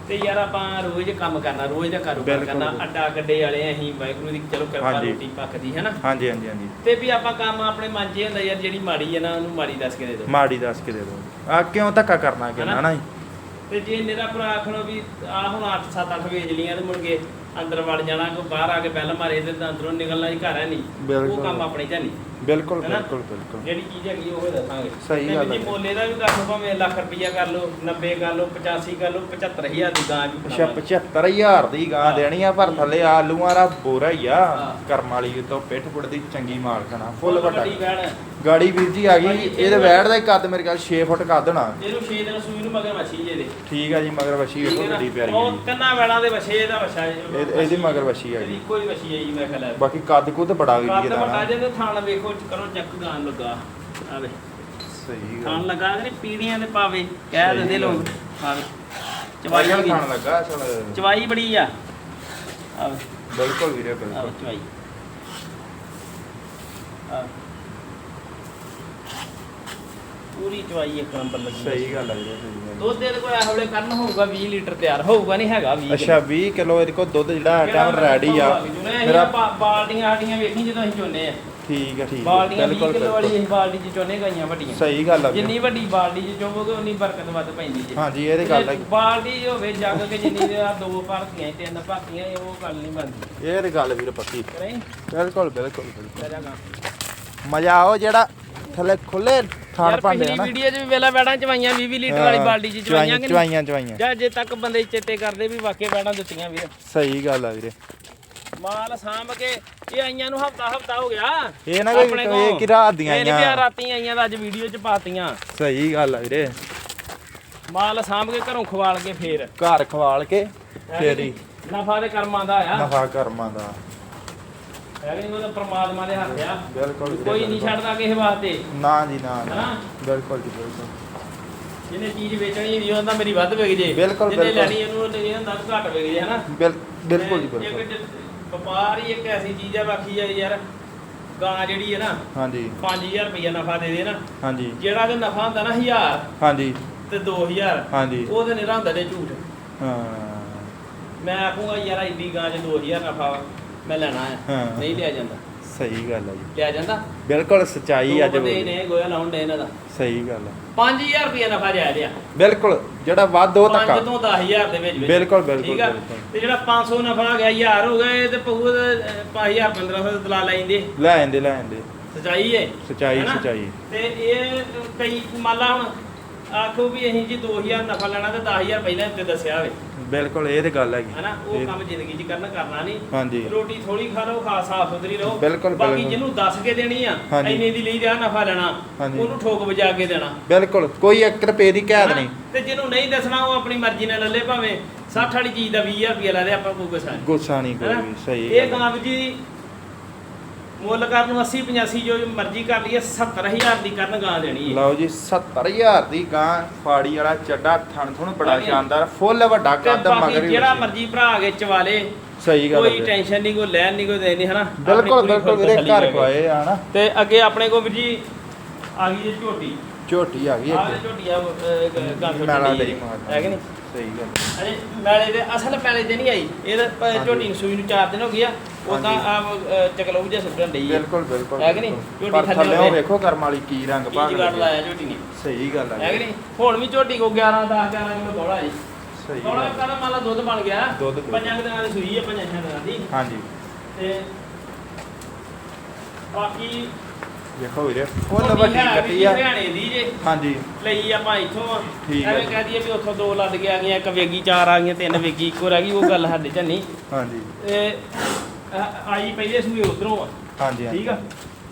ਤੇ ਯਾਰ ਆਪਾਂ ਰੋਜ਼ ਕੰਮ ਕਰਨਾ ਰੋਜ਼ ਦਾ ਕਾਰੋਬਾਰ ਬਿਲਕੁਲ। ਕਰਨਾ ਅੱਡਾ ਗੱਡੇ ਵਾਲੇ ਅਸੀਂ ਵਾਹਿਗੁਰੂ ਦੀ ਚਲੋ ਕਿਰਪਾ ਹਾਂਜੀ। ਰੋਟੀ ਪੱਕਦੀ ਹੈ ਨਾ ਹਾਂਜੀ ਹਾਂਜੀ ਹਾਂਜੀ ਤੇ ਵੀ ਆਪਾਂ ਕੰਮ ਆਪਣੇ ਮਨ 'ਚ ਇਹ ਹੁੰਦਾ ਯਾਰ ਜਿਹੜੀ ਮਾੜੀ ਹੈ ਨਾ ਉਹਨੂੰ ਮਾੜੀ ਦੱਸ ਕੇ ਦੇ ਦਿਓ ਮਾੜੀ ਦੱਸ ਕੇ ਦੇ ਦੋ ਆ ਕਿਉਂ ਧੱਕਾ ਕਰਨਾ ਕਿ ਹਨਾ? ਨਾ ਜੀ ਤੇ ਜੇ ਮੇਰਾ ਭਰਾ ਆਖਣੋ ਵੀ ਆ ਹੁਣ 8 7 8 ਵੇਚ ਲੀਆਂ ਤੇ ਮੁੜ ਕੇ ਅੰਦਰ ਵੜ ਜਾਣਾ ਕੋ ਬਾਹਰ ਆ ਕੇ ਬੈਲ ਮਾਰੇ ਤੇ ਅੰਦਰੋਂ ਨਿਕਲਣਾ ਹੀ ਘਰ ਹੈ ਨਹੀਂ ਉਹ ਬਿਲਕੁਲ। ਕੰਮ ਆਪਣੇ ਚ ਨਹੀਂ ਬਿਲਕੁਲ ਹੈਨਾ? ਬਿਲਕੁਲ ਬਿਲਕੁਲ ਜਿਹੜੀ ਚੀਜ਼ ਹੈਗੀ ਉਹ ਦੱਸਾਂਗੇ ਸਹੀ ਤੇ ਗੱਲ ਵੀ ਹੈ। ਮੋਲੇ ਦਾ ਵੀ ਕਰ ਲਓ ਭਾਵੇਂ ਲੱਖ ਰੁਪਈਆ ਕਰ ਲਓ 90 ਕਰ ਲਓ 85 ਕਰ ਲਓ 75000 ਦੀ ਗਾਂ ਵੀ ਅੱਛਾ ਬਣਾਵਾਂਗੇ। 75000 ਦੀ ਗਾਂ ਹਾਂ। ਦੇਣੀ ਆ ਪਰ ਥੱਲੇ ਆਲੂਆਂ ਦਾ ਬੋਰਾ ਹੀ ਆ ਹਾਂ। ਕਰਮ ਵਾਲੀ ਤੋਂ ਪਿੱਠ ਪੁੱਟ ਦੀ ਚੰਗੀ ਮਾਲਕਣਾ ਫੁੱਲ ਵੱਡਾ ਵੱਡੀ ਵੈਣ ਗਾੜੀ ਵੀਰ ਜੀ ਆ ਗਈ ਇਹਦੇ ਵੈੜ ਦਾ ਹੀ ਕੱਦ ਮੇਰੇ ਖਿਆਲ 6 ਫੁੱਟ ਕੱਦ ਹੋਣਾ ਇਹਨੂੰ 6 ਦਿਨ ਸੂਈ ਨੂੰ ਮਗਰ ਵਛੀ ਜੇ ਦੇ ਠੀਕ ਆ ਜੀ ਮਗਰ ਵਸ਼ੀ ਠੀਕ ਹੈ ਨਾ? ਕਿੱਡੀ ਪਿਆਰੀ ਉਹ ਹੈ ਕੰਨਾ ਵੈੜਾਂ ਦੇ ਵਛੇ ਇਹਦਾ ਵਛਾ ਹੈ। ਜੀ। ਇਹ- ਇਹਦੀ ਮਗਰ ਵਸ਼ੀ ਆ ਇਹਦੀ ਜੀ ਕੋਈ ਵਛੀ ਹੈ ਜੀ ਮੈਂ ਖਿਆਲ ਬਾਕੀ ਕੱਦ ਕੁੱਦ ਬੜਾ ਜੀ ਕੱਦ ਇਹਦਾ ਵੱਡਾ ਨਾ। ਜੇ ਤੇ ਥਾਣ ਵੇਖੋ ਕਰੋ ਚੱਕ ਗਾਂ ਲੱਗਾ। ਆਵੇ ਸਹੀ ਥਾਣ ਗੱਲ ਲੱਗਾ ਕਿ ਪੀੜੀਆਂ ਦੇ ਪਾਵੇ ਕਹਿ ਸਹੀ ਦਿੰਦੇ ਲੋਕ। ਗੱਲ। ਆਵੇ ਚਵਾਈ ਚਵਾਈ ਵੀ ਖਾਣ ਲੱਗਾ ਅਸਲ। ਚਵਾਈ ਬੜੀ ਆ। ਆਵੇ ਬਿਲਕੁਲ ਵੀਰੇ ਬਿਲਕੁਲ। ਚਵਾਈ। ਆਵੇ ਪੂਰੀ ਚਵਾਈ ਇੱਕ ਨੰਬਰ ਲੱਗੀ ਸਹੀ ਗੱਲ ਆ ਵੀਰੇ ਸਹੀ ਗੱਲ ਦੁੱਧ ਦੇ ਕੋਈ ਇਹੋ ਵੇਲੇ ਕਰਨ ਹੋਊਗਾ 20 ਲੀਟਰ ਤਿਆਰ ਹੋਊਗਾ ਨਹੀਂ ਹੈਗਾ 20 ਅੱਛਾ 20 ਕਿਲੋ ਇਹਦੇ ਕੋਲ ਦੁੱਧ ਜਿਹੜਾ ਟਾਈਮ ਰੈਡੀ ਆ। ਮੇਰਾ ਬਾਲਟੀਆਂ ਸਾਡੀਆਂ ਵੇਖੀ ਜਦੋਂ ਅਸੀਂ ਚੋਨੇ ਆ। ਠੀਕ ਆ ਠੀਕ ਬਾਲਟੀਆਂ 20 ਬਿਲਕੁਲ ਕਿਲੋ ਵਾਲੀ। ਅਸੀਂ ਬਾਲਟੀ ਚ ਚੋਨੇ ਗਈਆਂ ਵੱਡੀਆਂ। ਸਹੀ ਗੱਲ ਆ। ਜਿੰਨੀ ਵੱਡੀ ਬਾਲਟੀ ਚ ਚੋਵੋਗੇ ਉਨੀ ਬਰਕਤ ਵੱਧ ਪੈਂਦੀ ਜੀ। ਹਾਂਜੀ ਇਹ ਤੇ ਗੱਲ ਆ ਜੇ ਬਾਲਟੀ ਹੋਵੇ ਜੱਗ ਕੇ ਜਿੰਨੀ ਦੇ ਆ ਦੋ ਭਰਤੀਆਂ ਤਿੰਨ ਭਰਤੀਆਂ ਇਹ ਉਹ ਗੱਲ ਨਹੀਂ ਬਣਦੀ। ਇਹ ਤੇ ਗੱਲ ਵੀਰ ਪੱਕੀ। ਬਿਲਕੁਲ ਬਿਲਕੁਲ ਬਿਲਕੁਲ। ਮਜ਼ਾ ਆਓ ਜਿਹੜਾ ਥੱਲੇ ਖੁੱਲੇ ਥਾਣ ਭਾਂਡੇ ਪਿਛਲੀ ਨਾ ਵੀਡੀਓ 'ਚ ਵੀ ਵੇਲਾ ਵੈੜਾਂ ਚਵਾਈਆਂ 20 20 ਲੀਟਰ ਵਾਲੀ ਬਾਲਟੀ 'ਚ ਚਵਾਈਆਂ ਕਿ ਚਵਾਈਆਂ ਚਵਾਈਆਂ। ਜਾਂ ਜੇ ਤੱਕ ਬੰਦੇ ਚੇਤੇ ਕਰਦੇ ਵੀ ਵਾਕਿਆ ਵੈੜਾਂ ਦਿੱਤੀਆਂ ਵੀਰ ਸਹੀ ਗੱਲ ਆ ਵੀਰੇ। ਮਾਲ ਸਾਂਭ ਕੇ ਇਹ ਆਈਆਂ ਨੂੰ ਹਫਤਾ ਹਫਤਾ ਹੋ ਗਿਆ। ਇਹ ਨਾ ਕੋਈ ਇਹ। ਕਿ ਰਾਤ ਦੀਆਂ ਇਹ ਨਹੀਂ ਆਈਆਂ ਰਾਤੀ ਆਈਆਂ ਤਾਂ ਅੱਜ ਵੀਡੀਓ 'ਚ ਪਾਤੀਆਂ। ਸਹੀ ਗੱਲ ਆ ਵੀਰੇ। ਮਾਲ ਸਾਂਭ ਕੇ ਘਰੋਂ ਖਵਾਲ ਕੇ ਫੇਰ। ਘਰ ਖਵਾਲ ਕੇ ਫੇਰ ਹੀ। ਨਫਾ ਦੇ ਕਰਮਾਂ ਦਾ ਆ। ਨਫਾ ਕਰਮਾਂ ਦਾ। ਹੈ ਕਿ ਨਹੀਂ ਉਹ ਤਾਂ ਪ੍ਰਮਾਤਮਾ ਦੇ ਹੱਥ ਆ। ਬਿਲਕੁਲ ਵੀਰੇ, ਕੋਈ ਨਹੀਂ ਬਿਲਕੁਲ। ਛੱਡਦਾ ਕਿਸੇ ਵਾਸਤੇ। ਨਾ ਜੀ ਨਾ ਨਾ। ਹਨਾ? ਬਿਲਕੁਲ ਜੀ ਬਿਲਕੁਲ। ਜਿਹਨੇ ਚੀਜ਼ ਵੇਚਣੀ ਵੀ ਹੁੰਦਾ ਮੇਰੀ ਵੱਧ ਵਿਕ ਜੇ। ਬਿਲਕੁਲ, ਜਿਹਨੇ ਬਿਲਕੁਲ। ਲੈਣੀ ਇਹਨੂੰ ਇਹ ਹੁੰਦਾ ਵੀ ਘੱਟ ਵਿਕ ਜੇ ਹਨਾ? ਬਿਲ- ਬਿਲਕੁਲ ਜੀ ਤੇ ਇੱਕ ਬਿਲਕੁਲ। ਜ- ਵਪਾਰ ਹੀ ਇੱਕ ਐਸੀ ਚੀਜ਼ ਆ ਬਾਕੀ ਆ ਯਾਰ ਗਾਂ ਜਿਹੜੀ ਹੈ ਨਾ ਹਾਂਜੀ। 5000 ਰੁਪਏ ਨਫਾ ਦੇ ਦੇ ਨਾ। ਹਾਂਜੀ। ਜਿਹੜਾ ਤੇ ਨਫਾ ਹੁੰਦਾ ਨਾ 1000 ਹਾਂਜੀ। ਤੇ 2000 ਹਾਂਜੀ। ਉਹ ਤੇ ਨਿਹਰਾ ਹੁੰਦਾ ਜੇ ਝੂਠ। ਹਾਂ। ਮੈਂ ਆਖੂੰਗਾ ਯਾਰ ਇੰਨੀ ਗਾਂ 'ਚ 2000 ਨਫਾ ਵਾ, ਮੈਂ ਲੈਣਾ ਆ ਹਾਂ। ਨਹੀਂ ਲਿਆ ਜਾਂਦਾ। ਸਹੀ ਗੱਲ ਹੈ ਜੀ। ਲਿਆ ਜਾਂਦਾ? ਬਿਲਕੁਲ ਸਚਾਈ ਅੱਜ ਦੇ ਬੋਲੀ। ਨੇ ਗੋਇਆ ਲਾਉਣ ਦੇ ਇਹਨਾਂ ਦਾ। ਸਹੀ ਗੱਲ ਹੈ। 5000 ਰੁਪਏ ਨਫਾ ਜਾਇ ਲਿਆ ਬਿਲਕੁਲ ਜਿਹੜਾ ਵੱਧ ਉਹ 5 ਧੱਕਾ। ਤੋਂ 10000 ਦੇ ਵਿੱਚ ਵਿੱਚ। ਬਿਲਕੁਲ, ਬਿਲਕੁਲ, ਠੀਕ ਆ? ਬਿਲਕੁਲ। ਤੇ ਜਿਹੜਾ 500 ਨਫਾ ਆ ਗਿਆ 1000 ਹੋ ਗਿਆ ਇਹ ਤੇ ਪਊ 5000 1500 ਦੇ ਦਲਾ ਲੈਂਦੇ ਲੈ ਆਂਦੇ ਲੈ ਆਂਦੇ। ਸਚਾਈ ਹੈ ਸਚਾਈ ਹੈਨਾ? ਸਚਾਈ। ਤੇ ਇਹ ਕਈ ਮੰਨ ਲਾ ਹੁਣ ਆਖੋ ਵੀ ਅਸੀਂ ਜੀ 2000 ਨਫਾ ਲੈਣਾ ਤੇ 10000 ਪਹਿਲਾਂ ਤੇ ਦੱਸਿਆ ਹੋਵੇ ਬਿਲਕੁਲ ਇਹ ਤੇ ਗੱਲ ਹੈਗੀ ਹੈਨਾ ਉਹ ਕੰਮ ਜ਼ਿੰਦਗੀ 'ਚ ਕਰਨਾ ਕਰਨਾ ਨਹੀਂ ਹਾਂਜੀ ਰੋਟੀ ਥੋੜੀ ਖਾ ਲਓ ਖਾ ਸਾਫ਼ ਸੁਥਰੀ ਰਹੋ ਬਿਲਕੁਲ, ਬਾਕੀ। ਜਿਹਨੂੰ ਦੱਸ ਕੇ ਦੇਣੀ ਆ। ਇੰਨੇ ਦੀ ਲਈ ਦਾ ਨਫਾ ਲੈਣਾ। ਉਹਨੂੰ ਠੋਕ ਵਜਾ ਕੇ ਦੇਣਾ ਬਿਲਕੁਲ ਕੋਈ 1 ਰੁਪਏ ਦੀ ਕੈਦ? ਨਹੀਂ ਤੇ ਜਿਹਨੂੰ ਨਹੀਂ ਦੱਸਣਾ ਉਹ ਆਪਣੀ ਮਰਜ਼ੀ ਨਾਲ ਲੈ ਲੇ ਭਾਵੇਂ 60 ਵਾਲੀ ਚੀਜ਼ ਦਾ 20000 ਰੁਪਏ ਲੈ ਲੈ ਆਪਾਂ ਕੋਈ ਗੁੱਸਾ ਨਹੀਂ ਗੁੱਸਾ ਨਹੀਂ ਕੋਈ ਸਹੀ ਇਹ। ਗਾਂ ਜੀ ਮੁੱਲ ਕਰਨ ਨੂੰ 80 85 ਜੋ ਮਰਜ਼ੀ ਕਰ ਲਈਏ 70000 ਦੀ ਕਰਨ ਗਾਂ ਦੇਣੀ ਹੈ ਲਓ ਜੀ 70000 ਦੀ ਗਾਂ ਫਾੜੀ ਵਾਲਾ ਚੱਡਾ ਥਣ ਥਣ ਬੜਾ। ਸ਼ਾਨਦਾਰ ਫੁੱਲ ਵੱਡਾ ਤੇ ਕੱਦ ਬਾਕੀ ਮਗਰ ਜਿਹੜਾ। ਮਰਜ਼ੀ ਭਰਾ ਕੇ ਚਵਾਲੇ ਸਹੀ ਗੱਲ ਕੋਈ ਟੈਨਸ਼ਨ ਨਹੀਂ ਕੋਈ ਲੈਣ ਨਹੀਂ ਕੋਈ ਦੇਣ ਨਹੀਂ ਹਨਾ ਆਪਣੀ ਬਿਲਕੁਲ ਪੂਰੀ ਬਿਲਕੁਲ ਵੀਰੇ ਘਰ। ਖਵਾਏ ਆ ਨਾ ਤੇ ਅੱਗੇ ਆਪਣੇ ਕੋਲ ਵੀ ਜੀ ਆ ਗਈ ਜੀ ਝੋਟੀ ਝੋਟੀ ਆ ਗਈ ਆਹ ਇੱਕ ਝੋਟੀ ਆ ਗਾਂ ਮੈਲਾ ਝੋਟੀ ਲਈ ਹੈ ਕਿ ਨਹੀਂ? ਸਹੀ ਗੱਲ। ਅਰੇ ਮੈਲੇ ਦੇ ਅਸਲ ਮੈਲੇ ਤੇ ਨਹੀਂ ਆਈ। ਇਹ ਤਾਂ ਪ- ਹਾਂਜੀ। ਝੋਟੀ ਨੂੰ ਸੂਈ ਨੂੰ 4 ਦਿਨ ਹੋ ਗਿਆ ਉਦਾਂ ਹਾਂਜੀ। ਆ ਚਕਲੂ ਜਿਹਾ ਸੁੱਟਣ ਡਈ ਹੈ ਬਿਲਕੁਲ ਬਿਲਕੁਲ ਹੈ ਕਿ ਨਹੀਂ? ਬਿਲਕੁਲ। ਝੋਟੀ ਥੱਲੇ ਥੱਲੇ ਹੋਵੇ। ਵੇਖੋ ਕਰਮ ਵਾਲੀ ਕੀ ਰੰਗ ਕੀ ਭਾਗ ਜਗਾੜ। ਲਾਇਆ ਝੋਟੀ ਨੇ। ਸਹੀ ਗੱਲ ਹੈ ਹੈ ਕਿ ਨਹੀਂ? ਹੁਣ ਵੀ ਝੋਟੀ ਕੋ 11 10 11 ਕਿਲੋ ਬੋਲਾ ਜੀ। ਸਹੀ ਬੋਲਾ ਗੱਲ ਕਹਿੰਦਾ ਮੰਨ ਲਾ ਦੁੱਧ ਬਣ ਗਿਆ। ਦੁੱਧ ਦੁੱਧ। ਪੰਜਾਂ ਕੁ ਦਿਨਾਂ ਦੀ ਸੂਈ ਹੈ ਪੰਜਾਂ ਛੇ ਦਿਨਾਂ ਦੀ। ਹਾਂਜੀ। ਤੇ ਬਾਕੀ ਵੇਖੋ ਵੀਰੇ। ਝੋਟੀ ਵੱਡੀ ਕੱਟੀ ਆ ਹਰਿਆਣੇ ਦੀ ਜੇ। ਹਾਂਜੀ। ਲਈ ਆਪਾਂ ਇੱਥੋਂ ਆ। ਠੀਕ ਐਵੇਂ। ਕਹਿ ਦਈਏ ਵੀ ਉੱਥੋਂ ਦੋ ਲੱਦ ਕੇ ਆ ਗਈਆਂ ਇੱਕ ਵੇਗੀ ਚਾਰ ਆ ਗਈਆਂ ਤਿੰਨ ਵੇਗੀ ਇੱਕੋ ਰਹਿ ਗਈ ਉਹ ਗੱਲ ਸਾਡੇ ਚ ਨਹੀਂ। ਹਾਂਜੀ। ਤੇ ਆਈ ਪਹਿਲੇ ਸੂਏ ਉਧਰੋਂ ਆ। ਹਾਂਜੀ ਹਾਂਜੀ। ਠੀਕ ਆ?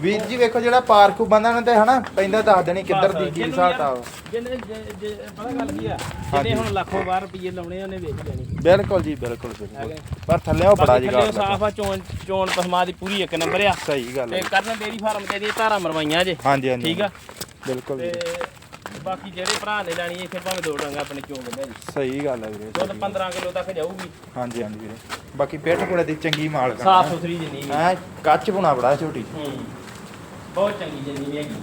ਵੀਰ ਜੀ ਵੇਖੋ ਜਿਹੜਾ ਪਾਰਕੂ ਬੰਦਾ ਨੇ ਤੇ ਹਨਾ ਪੈਂਦਾ ਦੱਸ ਦੇਣੀ ਕਿੱਧਰ ਦੀ ਕੀ ਹਿਸਾਬ ਤਾ ਜਿਹਨੇ ਜੇ- ਜੇ- ਪਤਾ ਗੱਲ ਕੀ ਆ। ਜਿਹਨੇ ਹੁਣ ਲੱਖੋਂ ਬਾਹਰ ਰੁਪਏ ਲਾਉਣੇ ਉਹਨੇ ਵੇਚ ਲੈਣੀ ਬਿਲਕੁਲ ਜੀ ਬਿਲਕੁਲ। ਬਿਲਕੁਲ ਪਰ ਥੱਲੇ ਉਹ ਬੜਾ ਜੀ ਸਾਫ਼ ਆ ਚੋਣ ਚੋਣ ਪਸਮਾ ਦੀ ਪੂਰੀ ਇੱਕ ਨੰਬਰ ਆ। ਸਹੀ ਗੱਲ ਤੇ ਹੈ ਕਰਨ ਡੇਰੀ ਫਾਰਮ ਤੇ ਦੀ ਧਾਰਾ ਮਰਵਾਈਆਂ ਜੇ। ਹਾਂਜੀ ਹਾਂਜੀ ਠੀਕ ਆ? ਬਿਲਕੁਲ ਵੀਰੇ। ਬਾਕੀ ਜਿਹੜੇ ਭਰਾ ਨੇ ਲੈਣੀ ਇੱਥੇ ਭਾਵੇਂ ਦੋ ਡੰਗਾ ਆਪਣੇ ਚੋਂ ਬੰਦੇ ਜੀ। ਸਹੀ ਗੱਲ ਹੈ ਵੀਰੇ ਦੁੱਧ ਸਹੀ। 15 ਕਿਲੋ ਤੱਕ ਜਾਊਗੀ। ਹਾਂਜੀ ਹਾਂਜੀ ਵੀਰੇ। ਬਾਕੀ ਪਿੱਠ ਪੁੜੇ ਦੀ ਚੰਗੀ ਮਾਲਕ ਸਾਫ਼ ਸੁਥਰੀ ਜਿੰਨੀ ਐ ਕੱਚ ਬੁਣਾ ਬੜਾ ਝੋਟੀ ਹੂੰ। ਬਹੁਤ ਚੰਗੀ ਜਿੰਨੀ ਵੀ ਹੈਗੀ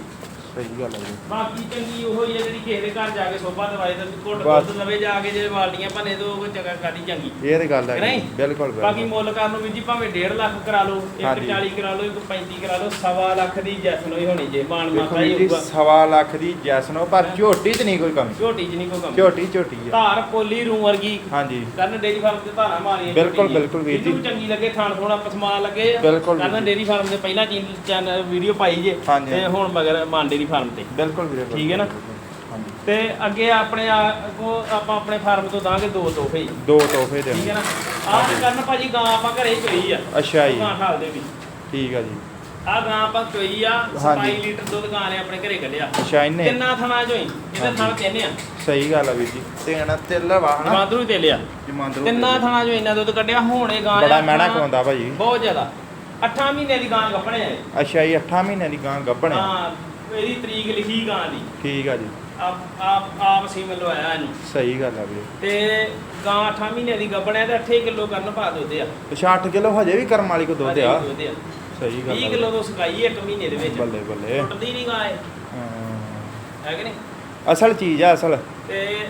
ਸਹੀ ਗੱਲ ਹੈ ਬਾਕੀ ਚੰਗੀ ਉਹ ਹੀ ਹੈ ਜਿਹੜੀ ਕਿਸੇ ਦੇ ਘਰ ਜਾ ਕੇ ਸੋਭਾ ਦਵਾਈ ਦਾ ਘੁੱਟ ਬਸ। ਦੁੱਧ ਲਵੇ ਜਾ ਕੇ ਜੇ ਬਾਲਟੀਆਂ ਭੰਨੇ ਤੋਂ ਉਹ ਚੰਗਾ ਕਾਦੀ ਚੰਗੀ ਇਹ ਤੇ ਗੱਲ ਹੈ ਨਹੀਂ? ਬਿਲਕੁਲ ਬਾਕੀ ਬਿਲਕੁਲ ਮੁੱਲ ਕਰਨ ਨੂੰ ਵੀ ਜੀ ਭਾਵੇਂ 1.5 ਲੱਖ ਕਰਾ ਲਓ ਹਾਂਜੀ। 140 ਕਰਾ ਲਓ 135 ਕਰਾ ਲਓ ਸਵਾ ਲੱਖ ਦੀ ਜੈਸਨ ਹੋਈ ਹੋਣੀ ਜੇ ਮਾਨ ਵੇਖੋ ਮਾਤਾ ਹੀ ਜੀ ਹੋਊਗਾ ਸਵਾ ਲੱਖ ਦੀ ਜੈਸਨੋ ਪਰ ਝੋਟੀ 'ਚ ਨਹੀਂ ਕੋਈ ਕਮੀ ਝੋਟੀ ਚ ਨਹੀਂ ਕੋਈ ਕਮੀ ਝੋਟੀ ਝੋਟੀ ਹੈ ਧਾਰ ਪੋਲੀ ਰੂ ਵਰਗੀ ਹਾਂਜੀ ਕਰਨ ਡੇਰੀ ਫਾਰਮ ਤੇ ਧਾਰਾਂ ਮਾਰੀਆਂ ਬਿਲਕੁਲ, ਝੋਟੀ ਦੀਆਂ। ਬਿਲਕੁਲ ਵੀਰ ਜੀ। ਜਿਹਨੂੰ ਚੰਗੀ ਲੱਗੇ ਥਾਣ ਥੋੜਾ ਪਸਮਾ ਲੱਗੇ। ਬਿਲਕੁਲ ਵੀਰ ਕਰਨ ਜੀ। ਡੇਰੀ ਫਾਰਮ ਦੇ ਪਹਿਲਾਂ ਚੈਨਲ ਵੀਡੀਓ ਪਾਈ ਜੇ ਹਾਂਜੀ, ਤੇ। ਹੁਣ ਮਗਰ ਮਾਨ ਡੇਰੀ ਫਾਰਮ ਤੇ। ਬਿਲਕੁਲ ਵੀਰੇ ਠੀਕ ਹੈ ਨਾ? ਹਾਂਜੀ। ਤੇ ਅੱਗੇ ਆਪਣੇ ਆ- ਅੱਗੋਂ ਆਪਾਂ ਆਪਣੇ ਫਾਰਮ ਤੋਂ ਦਾਂਗੇ ਦੋ ਤੋਹਫੇ ਜੀ। ਦੋ ਤੋਹਫੇ ਦੇ ਠੀਕ ਹੈ ਨਾ? ਆਹ ਕਰਨ ਭਾਜੀ ਗਾਂ ਆਪਾਂ ਘਰੇ ਚੋਈ ਆ। ਅੱਛਾ ਜੀ। ਗਾਂ ਹਾਲ ਦੇ ਵਿੱਚ ਠੀਕ ਆ ਜੀ। ਆ ਗਾਂ ਆਪਾਂ ਚੋਈ ਆ ਹਾਂਜੀ। 27 ਲੀਟਰ ਦੁੱਧ ਗਾਂ ਨੇ ਆਪਣੇ ਘਰੇ ਕੱਢਿਆ। ਅੱਛਾ ਇਹਨੇ ਕਿੰਨਾ ਥਣਾ ਚੋਈ ਇਹਦੇ। ਥਣ ਤਿੰਨ ਆ। ਸਹੀ ਗੱਲ ਆ ਵੀਰ ਜੀ। ਤੇਣਾ ਤਿੱਲ ਵਾ ਹਨਾ? ਜਮਾਂਦਰੂ ਹੀ ਤੇ ਲਿਆ ਜਮਾਂਦਰੂ ਤਿੰਨਾਂ ਥਣਾ ਚੋਂ ਇੰਨਾ ਦੁੱਧ ਕੱਢਿਆ ਹੁਣ ਇਹ ਗਾਂ ਬੜਾ ਆ ਮਹਿਣਾ ਖਵਾਉਂਦਾ ਭਾਜੀ। ਬਹੁਤ ਜ਼ਿਆਦਾ। 8 ਮਹੀਨੇ ਦੀ ਗਾਂ ਗੱਪਣੇ ਆ ਅੱਛਾ ਜੀ 8 ਮਹੀਨਿਆਂ ਦੀ ਗਾਂ ਗੱਭਣ ਆ। ਹਾਂ ਇਹਦੀ ਤਰੀਕ ਲਿਖੀ ਗਾਂ ਦੀ। ਠੀਕ ਆ ਜੀ। ਆਪ ਆਪ ਆਪ ਸੀ ਆਇਆ ਇਹਨੂੰ। ਸਹੀ ਗੱਲ ਆ ਵੀਰੇ। ਤੇ ਗਾਂ 8 ਮਹੀਨੇ ਦੀ ਗੱਪਣੇ ਤੇ 8 ਕਿਲੋ ਕਰਨ ਪਾ ਦੋਦੇ ਆ। ਅੱਛਾ 8 ਕਿਲੋ ਹਜੇ ਵੀ ਕਰਮ ਵਾਲੀ ਕੋ ਦੁੱਧ ਆ? ਸਹੀ ਗੱਲ 20 ਆ ਕਿਲੋ ਤੋਂ ਸਕਾਈ ਇੱਕ ਮਹੀਨੇ ਦੇ ਵਿੱਚ। ਬੱਲੇ ਬੱਲੇ। ਟੁੱਟਦੀ ਨਹੀਂ ਗਾਂ ਇਹ। ਹਾਂ। ਹੈ ਕਿ ਨਹੀਂ? ਅਸਲ ਚੀਜ਼ ਆ ਅਸਲ। ਤੇ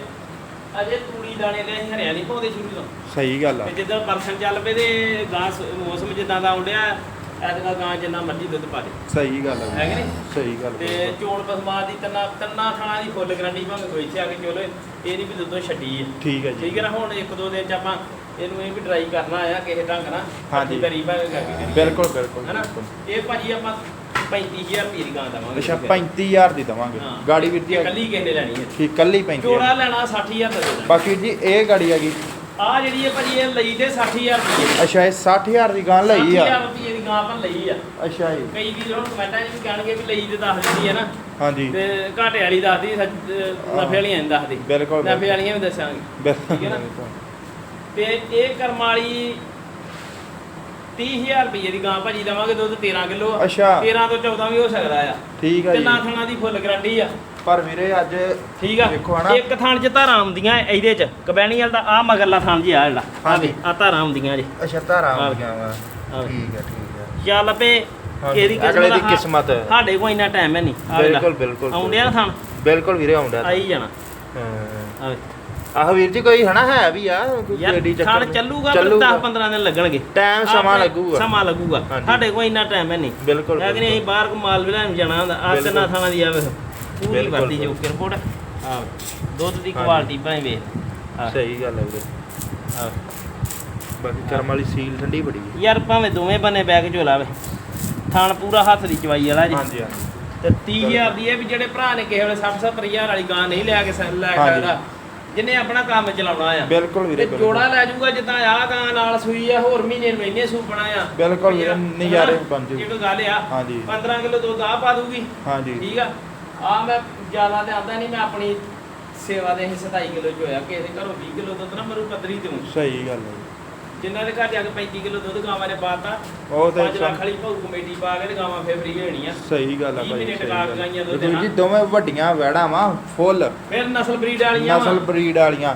ਅਜੇ ਤੂੜੀ ਦਾਣੇ ਦੇ ਅਸੀਂ ਹਰਿਆ ਨਹੀਂ ਪਾਉਂਦੇ ਸ਼ੁਰੂ ਤੋਂ। ਸਹੀ ਗੱਲ ਆ। ਤੇ ਜਿੱਦਾਂ ਬਰਸਨ ਚੱਲ ਪਏ ਤੇ ਗਾਂ ਮੌਸਮ ਜਿੱਦਾਂ ਦਾ ਆਉਂਦਿਆ ਐਤਕਾ ਗਾਂ ਜਿੰਨਾ ਮਰਜ਼ੀ ਦੁੱਧ ਪਾ ਦੇ। ਸਹੀ ਗੱਲ ਆ ਹੈ ਕਿ ਨਹੀਂ? ਸਹੀ ਗੱਲ ਤੇ ਬਿਲਕੁਲ। ਚੋਣ ਪਸਮਾ ਦੀ ਤੰਨਾ ਤੰਨਾ ਥਾਣਾ ਦੀ ਫੁੱਲ ਗਰੰਟੀ ਭਾਵੇਂ ਕੋਈ ਇੱਥੇ ਆ ਕੇ ਚੋਲੇ ਇਹ ਨਹੀਂ ਵੀ ਦੁੱਧੋਂ ਛੱਡੀ ਹੈ ਠੀਕ ਹੈ ਜੀ। ਠੀਕ ਹੈ ਨਾ ਹੁਣ ਇੱਕ ਦੋ ਦਿਨ ਚ ਆਪਾਂ ਇਹਨੂੰ ਇਹ ਵੀ ਟਰਾਈ ਕਰਨਾ ਆ ਕਿਸੇ ਢੰਗ ਨਾਲ ਹਾਂਜੀ। ਕਰੀ ਭਾਵੇਂ ਕਰੀਏ। ਬਿਲਕੁਲ ਬਿਲਕੁਲ ਹੈਨਾ ਬਿਲਕੁਲ। ਇਹ ਭਾਜੀ ਆਪਾਂ 35000 ਰੁਪਏ ਦੀ ਗਾਂ ਦਵਾਂਗੇ। ਅੱਛਾ 35000 ਦੀ ਦਵਾਂਗੇ। ਹਾਂ। ਗਾੜੀ ਵੀਰ ਜੀ ਇਹ ਕੱਲੀ ਕਿਸੇ ਨੇ ਲੈਣੀ ਹੈ ਠੀਕ ਕੱਲੀ 35 ਚੋੜਾ ਲੈਣਾ 60000 ਦਾ ਦੇਣਾ। ਬਾਕੀ ਜੀ ਇਹ ਗਾੜੀ ਹੈਗੀ ਆ ਜਿਹੜੀ ਹੈ ਭਾਜੀ ਇਹ ਲਈ ਦੇ 60000 ਰੁਪਏ ਅੱਛਾ ਇਹ 60000 ਦੀ ਗਾਂ ਲਈ ਆ। 60000 ਰੁਪਏ ਦੀ ਗਾਂ ਆਪਾਂ ਲਈ ਆ। ਅੱਛਾ ਜੀ। ਕਈ ਵੀਰ ਹੁਣ ਕਮੈਂਟਾਂ 'ਚ ਵੀ ਕਹਿਣਗੇ ਵੀ ਲਈ ਤੇ ਦੱਸ ਦਿੰਦੀ ਹੈ ਨਾ। ਹਾਂਜੀ। ਤੇ ਘਾਟੇ ਵਾਲੀ ਦੱਸਦੀ ਨਫੇ ਵਾਲੀਆਂ ਨਹੀਂ ਦੱਸਦੀ। ਬਿਲਕੁਲ ਨਫੇ ਵਾਲੀਆਂ ਵੀ ਦੱਸਾਂਗੇ। ਠੀਕ ਹੈ ਨਾ? ਤੇ ਇਹ ਕਰਮ ਵਾਲੀ 30000 ਰੁਪਏ ਦੀ ਗਾਂ ਭਾਜੀ ਦਵਾਂਗੇ ਦੁੱਧ 13 ਕਿਲੋ ਆ। ਅੱਛਾ। 13 ਤੋਂ 14 ਵੀ ਹੋ ਸਕਦਾ ਆ। ਠੀਕ ਆ ਜੀ। ਤਿੰਨਾਂ ਥਾਣਾ ਦੀ ਫੁੱਲ ਗਰੰਟੀ ਆ। ਪਰ ਵੀਰੇ ਅੱਜ ਠੀਕ ਆ। ਵੇਖੋ ਹਨਾ। ਇੱਕ ਥਾਣ 'ਚ ਧਾਰਾਂ ਆਉਂਦੀਆਂ ਇਹਦੇ 'ਚ। ਕਬੈਣੀ ਵਾਲ ਦਾ ਆ ਮਗਰਲਾ ਥਾਣ ਜੀ ਆ ਜਿਹੜਾ। ਹਾਂਜੀ। ਆ ਧਾਰਾਂ ਆਉਂਦੀਆਂ ਜੀ। ਅੱਛਾ ਧਾਰਾ ਆ ਆ ਗਿਆ ਵਾ ਆ ਠੀਕ ਹੈ ਠੀਕ ਹੈ ਚੱਲ ਪੇ ਹਾਂਜੀ, ਇਹਦੀ ਅਗਲੇ ਦੀ ਕਿਸਮਤ ਕਿਸਮਤ। ਸਾਡੇ ਕੋਲ ਇੰਨਾ ਟਾਈਮ ਹੈ ਨਹੀਂ। ਬਿਲਕੁਲ ਬਿਲਕੁਲ ਆਉਂਦੇ ਆ ਥਾਣ ਬਿਲਕੁਲ ਵੀਰੇ ਆਉਂਦਾ ਆਈ ਜਾਣਾ। ਹਾਂ। ਆ ਵੇ ਆਹ ਵੀਰ ਜੀ ਕੋਈ ਹਨਾ ਹੈ ਵੀ ਆ ਕੋਈ ਏਡੀ ਚੱਕਰ ਨਹੀਂ। ਚੱਲੂਗਾ ਪਰ 10 15 ਦਿਨ ਲੱਗਣਗੇ। ਟਾਈਮ ਸਮਾਂ ਲੱਗੂਗਾ। ਸਮਾਂ ਲੱਗੂਗਾ। ਸਾਡੇ ਕੋਲ ਇੰਨਾ ਟਾਈਮ ਹੈ ਨਹੀਂ। ਬਿਲਕੁਲ ਨਹੀਂ ਅਸੀਂ ਬਾਹਰ ਕੋ ਮਾਲ ਵੀ ਲੈਣ ਜਾਣਾ ਹੁੰਦਾ। ਆ। ਤਿੰਨਾਂ ਥਾਣਾ ਦੀ ਆਵੇ ਪੂਰੀ ਬਿਲਕੁਲ, ਵਰਤੀ ਜੋ ਕਿ ਰਿਪੋਰਟ ਦੁੱਧ ਦੀ ਹਾਂਜੀ। ਕੁਆਲਿਟੀ ਭਾਵੇਂ ਵੇ ਆ ਸਹੀ ਗੱਲ ਹੈ ਵੀਰੇ। ਬਾਕੀ ਕਰਮ ਵਾਲੀ ਸੀਲ ਠੰਡੀ ਬੜੀ ਹੈ। ਯਾਰ ਭਾਵੇਂ ਦੋਵੇਂ ਬੰਨੇ ਬੈਗ ਝੋਲਾ ਵੇ ਥਾਣ ਪੂਰਾ ਹੱਥ ਦੀ ਚਵਾਈ ਵਾਲਾ ਜੀ। ਹਾਂਜੀ ਹਾਂਜੀ। ਤੇ 30000 ਦੀ ਇਹ ਵੀ ਜਿਹੜੇ ਭਰਾ ਨੇ ਕਿਸੇ ਵੇਲੇ 60 70000 ਵਾਲੀ ਗਾਂ ਨਹੀਂ ਲਿਆ ਕੇ ਸ- ਲੈ ਹਾਂਜੀ। ਸਕਦਾ ਜਿੰਨੇ ਆਪਣਾ ਕੰਮ ਚਲਾਉਣਾ ਆ। ਬਿਲਕੁਲ ਵੀਰੇ ਤੇ ਬਿਲਕੁਲ। ਜੋੜਾ ਲੈ ਜਾਊਗਾ ਜਿੱਦਾਂ ਆਹ ਗਾਂ ਨਾਲ ਸੂਈ ਆ ਹੋਰ ਮਹੀਨੇ ਨੂੰ ਇੰਨੇ ਸੂਪਣਾ ਆ। ਬਿਲਕੁਲ ਵੀਰੇ? ਨਜ਼ਾਰੇ ਬਣ ਜੂ। ਇੱਕ ਗੱਲ ਆ ਹਾਂਜੀ। 15 ਕਿਲੋ ਦੁੱਧ ਆ ਪਾ ਦੂਗੀ ਹਾਂਜੀ। ਠੀਕ ਆ? ਆ ਮੈਂ ਜ਼ਿਆਦਾ ਤੇ ਆਂਦਾ ਨਹੀਂ ਮੈਂ ਆਪਣੀ ਸੇਵਾ ਦੇ ਹਿੱਸੇ 27 ਕਿਲੋ ਚ ਹੋਇਆ, ਕਿਸੇ ਦੇ ਘਰੋਂ 20 ਕਿਲੋ ਦੁੱਧ ਨਾ ਮਰੂ ਪੱਧਰੀ ਤੇ ਸਹੀ ਗੱਲ ਹੈ ਜਿਨ੍ਹਾਂ ਦੇ ਘਰ ਜਾ ਕੇ 35 ਕਿਲੋ ਦੁੱਧ ਗਾਵਾਂ ਨੇ ਪਾਤਾ ਉਹ ਤੇ 5 ਲੱਖ ਵਾਲੀ ਭਾਊ ਕਮੇਟੀ ਪਾ ਕੇ ਤੇ ਗਾਵਾਂ ਫੇਰ ਫਰੀ ਹੋਣੀਆਂ ਸਹੀ ਗੱਲ ਆ ਭਾਈ ਸਹੀ ਗੱਲ। ਗਾਈਆਂ ਦੁੱਧ ਦੇਖੋ ਜੀ ਨਾਲ। ਦੋਵੇਂ ਵੱਡੀਆਂ ਵੈੜਾਂ ਵਾ ਫੁੱਲ ਫਿਰ ਨਸਲ ਬਰੀਡ ਵਾਲੀਆਂ ਨਸਲ। ਬਰੀਡ ਵਾਲੀਆਂ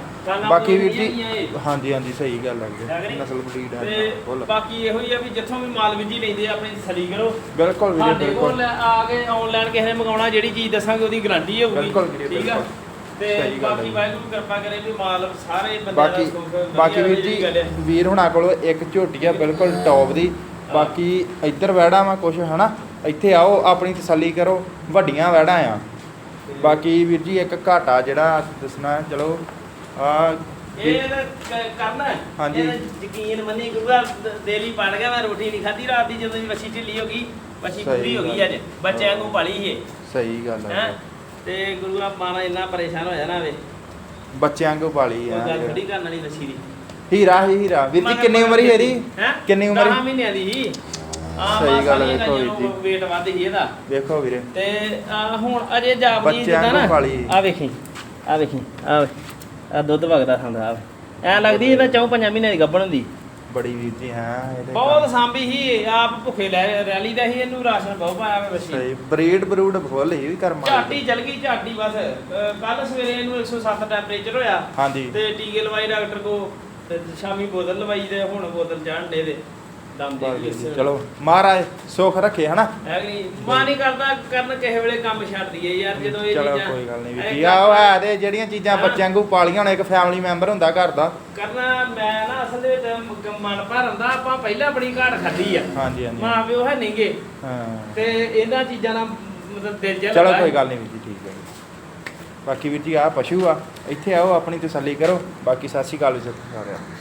ਬਾਕੀ ਵੀਰ ਜੀ ਆ। ਹਾਂਜੀ ਹਾਂਜੀ ਸਹੀ ਗੱਲ ਨਹੀਂ? ਨਸਲ ਬਰੀਡ ਵਾਲੀਆਂ ਫੁੱਲ ਬਾਕੀ ਇਹੋ ਹੀ ਆ ਵੀ ਜਿੱਥੋਂ ਵੀ ਮਾਲ ਵਿਜੀ ਲੈਂਦੇ ਆ ਆਪਣੀ ਤਸੱਲੀ ਕਰੋ ਬਿਲਕੁਲ ਵੀਰੇ ਬਿਲਕੁਲ ਆ ਕੇ ਆਨਲਾਈਨ ਕਿਸੇ ਨੇ ਮੰਗਾਉਣਾ ਜਿਹੜੀ ਚੀਜ਼ ਦੱਸਾਂਗੇ ਉਹਦੀ ਗਾਰੰਟੀ ਹੋਊਗੀ ਠੀਕ ਆ। ਤੇ ਸਹੀ ਗੱਲ ਹੈ ਬਾਕੀ ਜੀ। ਵਾਹਿਗੁਰੂ ਕਿਰਪਾ ਕਰੇ ਵੀ ਮਾਲ ਸਾਰੇ ਬੰਦਿਆਂ ਬਾਕੀ ਦਾ ਸੁੱਖ ਵਧੀਆ ਬਾਕੀ ਵੀਰ ਜਿਹੜੀ ਜੀ ਗੱਲ ਹੈ। ਵੀਰ ਹੁਣਾਂ ਕੋਲ ਇੱਕ ਝੋਟੀ ਆ ਬਿਲਕੁਲ ਟੌਪ ਦੀ ਬਾਕੀ ਇੱਧਰ ਵੈੜਾਂ ਵਾ ਕੁਛ ਹਨਾ ਇੱਥੇ ਆਓ ਆਪਣੀ ਤਸੱਲੀ ਕਰੋ ਵੱਡੀਆਂ ਵੈੜਾਂ ਆ ਬਾਕੀ ਵੀਰ ਜੀ ਇੱਕ ਘਾਟਾ ਜਿਹੜਾ ਦੱਸਣਾ ਹੈ, ਚਲੋ ਆ ਇਹ ਕ- ਕਰਨਾ ਹੈ। ਹਾਂਜੀ। ਇਹਦਾ ਯਕੀਨ ਮੰਨੀ ਗੁਰੂਆ ਦੇਲੀ ਪੜ ਗਿਆ ਮੈਂ ਰੋਟੀ ਨਹੀਂ ਖਾਧੀ ਰਾਤ ਦੀ ਜਦੋਂ ਦੀ ਬੱਚੀ ਢਿੱਲੀ ਹੋ ਗਈ ਸਹੀ ਪੂਰੀ ਹੋ ਗਈ ਗੱਲ। ਅੱਜ ਬੱਚਿਆਂ ਨੂੰ ਪਾਲੀ ਇਹ ਸਹੀ ਗੱਲ ਹੈ ਹੈ ਤੇ ਗੁਰੂਆ ਮਾਣਾ ਇੰਨਾ ਪਰੇਸ਼ਾਨ ਹੋ ਜਾਣਾ ਵੇ। ਬੱਚਿਆਂ ਕੋ ਪਾਲੀ ਕੋਈ ਆ ਗੱਲ ਥੋੜੀ ਕਰਨ ਵਾਲੀ ਬੱਚੀ ਦੀ। ਹੀਰਾ ਹੀ ਹੀਰਾ। ਵੀਰ ਜੀ ਕਿੰਨੀ ਉਮਰ ਹੀ ਇਹਦੀ ਹੈ? ਕਿੰਨੀ ਉਮਰ ਸੀ? ਮਹੀਨਿਆਂ ਦੀ ਸੀ। ਆ ਸਹੀ ਗੱਲ ਹੈ, ਵੀਰ ਜੀ। ਵੇਟ ਵੱਧ ਸੀ ਇਹਦਾ। ਵੇਖੋ ਵੀਰੇ। ਤੇ ਆਹ ਹੁਣ ਅਜੇ ਜਾਪਦੀ ਬੱਚਿਆਂ ਜਿੱਦਾਂ ਨੂੰ ਨਾ। ਪਾਲੀ। ਆ ਵੇਖੀ ਆ ਵੇਖੀ ਆ ਆ ਦੁੱਧ ਵਗਦਾ ਖਾਂਦਾ ਆ ਐ ਲੱਗਦੀ ਇਹਦਾ ਚੌ ਪੰਜਾਂ ਮਹੀਨਿਆਂ ਦੀ ਗੱਭਣ ਹੁੰਦੀ। ਬੜੀ ਵੀਰ ਜੀ ਹਾਂ ਇਹਦੇ ਬਹੁਤ ਸਾਂਭੀ ਸੀ ਆਪ ਭੁੱਖੇ ਲੈ ਰੈਲੀ ਦਾ ਸੀ ਇਹਨੂੰ ਰਾਸ਼ਨ ਬਹੁਤ ਪਾਇਆ ਬੱਚੀ ਸਹੀ ਬਰੀਡ ਬਰੂਡ ਫੁੱਲ ਹੀ ਵੀ ਕਰਮ। ਝਾਟੀ ਚਲ ਗਈ ਝਾਟੀ ਬਸ। ਕੱਲ ਸਵੇਰੇ ਇਹਨੂੰ 107 ਟੈਂਪਰੇਚਰ ਹੋਇਆ। ਹਾਂਜੀ। ਤੇ ਟੀਕੇ ਲਵਾਈ ਡਾਕਟਰ ਕੋ ਤੇ ਸ਼ਾਮੀ ਬੋਤਲ ਲਵਾਈ ਤੇ ਹੁਣ ਬੋਤਲ ਚੜ੍ਹਨ ਦੇ ਦੇ। ਦਮ ਦੇ ਚਲੋ। ਮਹਾਰਾਜ ਸੁੱਖ ਰੱਖੇ ਹਨਾ? ਹੈ ਕਿ ਨਹੀਂ ਮਾਂ ਨਹੀਂ ਕਰਦਾ ਕਰਨ ਕਿਸੇ ਵੇਲੇ ਕੰਮ ਛੱਡ ਦਈਏ ਯਾਰ ਜਦੋਂ ਇਹ ਚਲੋ ਚੀਜ਼ਾਂ ਕੋਈ ਗੱਲ ਨਹੀਂ ਵੀਰ ਜੀ। ਆਹ ਕਰਨਾ- ਹੈ ਤੇ ਜਿਹੜੀਆਂ ਚੀਜ਼ਾਂ ਹਾਂ। ਬੱਚਿਆਂ ਨੂੰ ਪਾਲੀਆਂ ਹੁਣ ਇੱਕ ਫੈਮਿਲੀ ਮੈਂਬਰ ਹੁੰਦਾ ਘਰ ਦਾ। ਕਰਨਾ ਮੈਂ ਨਾ ਅਸਲ ਦੇ ਵਿੱਚ ਮ- ਮਨ ਭਰਨ ਦਾ ਆਪਾਂ ਪਹਿਲਾਂ ਬੜੀ ਘਾਟ ਖਾਧੀ ਆ। ਹਾਂਜੀ ਹਾਂਜੀ। ਮਾਂ ਪਿਓ ਹੈ ਨਹੀਂਗੇ। ਹਾਂ। ਤੇ ਇਹਨਾਂ ਚੀਜ਼ਾਂ ਨਾਲ ਮਤਲਬ ਦਿਲ ਜਿਹਾ ਚਲੋ ਲੱਗਾ ਕੋਈ ਹੈ। ਗੱਲ ਨਹੀਂ ਵੀਰ ਜੀ ਠੀਕ ਹੈ ਜੀ। ਬਾਕੀ ਵੀਰ ਜੀ ਆ ਪਸ਼ੂ ਆ ਇੱਥੇ ਆਓ ਆਪਣੀ ਤਸੱਲੀ ਕਰੋ। ਬਾਕੀ ਸਤਿ ਸ਼੍ਰੀ ਅਕਾਲ ਜੀ ਸਾਰਿਆਂ ਨੂੰ।